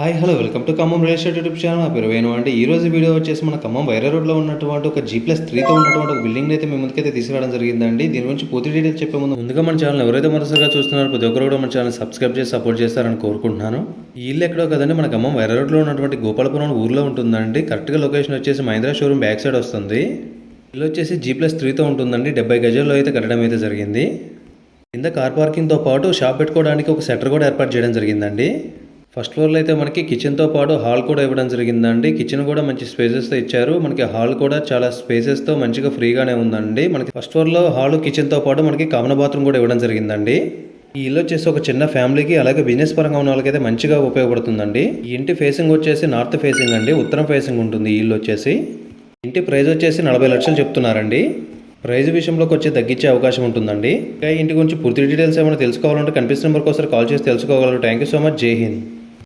Hi hello welcome to Khammam real estate YouTube channel. నా పేరు వేణు అంటే ఈ రోజు వీడియో వచ్చేసి మన ఖమ్మం వైరా రోడ్లో ఉన్నటువంటి ఒక జీ ప్లస్ త్రీతో ఉన్నటువంటి ఒక బిల్డింగ్ అయితే మేము ముందుకైతే తీసుకురావడం జరిగిందండి. దీని గురించి పూర్తి డీటెయిల్స్ చెప్పే ముందు ముందుగా మన ఛానల్ ఎవరైతే మనసుగా చూస్తున్నారో ప్రతి ఒక్కరు కూడా మన ఛానల్ సబ్స్క్రైబ్ చేసి సపోర్ట్ చేస్తారని కోరుకుంటున్నాను. ఈ ఇల్లు ఎక్కడో కదండి మన ఖమ్మం వైరా రోడ్లో ఉన్నటువంటి గోపాలపురం ఊర్లో ఉంటుందండి. కరెక్ట్గా లొకేషన్ వచ్చేసి మహేంద్ర షోరూమ్ బ్యాక్ సైడ్ వస్తుంది. ఇల్లు వచ్చేసి జీ ప్లస్ త్రీతో ఉంటుందండి. డెబ్బై గజాల్లో అయితే కట్టడం అయితే జరిగింది. కింద కార్ పార్కింగ్తో పాటు షాప్ పెట్టుకోవడానికి ఒక సెటర్ కూడా ఏర్పాటు చేయడం జరిగిందండి. ఫస్ట్ ఫ్లోర్లో అయితే మనకి కిచెన్తో పాటు హాల్ కూడా ఇవ్వడం జరిగిందండి. కిచెన్ కూడా మంచి స్పేసెస్తో ఇచ్చారు. మనకి హాల్ కూడా చాలా స్పేసెస్తో మంచిగా ఫ్రీగానే ఉందండి. మనకి ఫస్ట్ ఫ్లోర్లో హాల్ కిచెన్తో పాటు మనకి కామన్ బాత్రూమ్ కూడా ఇవ్వడం జరిగిందండి. ఈ ఇల్లు వచ్చేసి ఒక చిన్న ఫ్యామిలీకి అలాగే బిజినెస్ పరంగా ఉన్న వాళ్ళకైతే మంచిగా ఉపయోగపడుతుందండి. ఈ ఇంటి ఫేసింగ్ వచ్చేసి నార్త్ ఫేసింగ్ అండి ఉత్తరం ఫేసింగ్ ఉంటుంది ఈ ఇల్లు వచ్చేసి. ఇంటి ప్రైస్ వచ్చేసి నలభై లక్షలు చెప్తున్నారండి. ప్రైజ్ విషయంలోకి వచ్చి తగ్గించే అవకాశం ఉంటుందండి. ఇంకా ఇంటి గురించి పూర్తి డీటెయిల్స్ ఏమైనా తెలుసుకోవాలంటే కనిపిస్తున్న నెంబర్కి ఒకసారి కాల్ చేసి తెలుసుకోగలరు. Thank you so much. జై హింద్.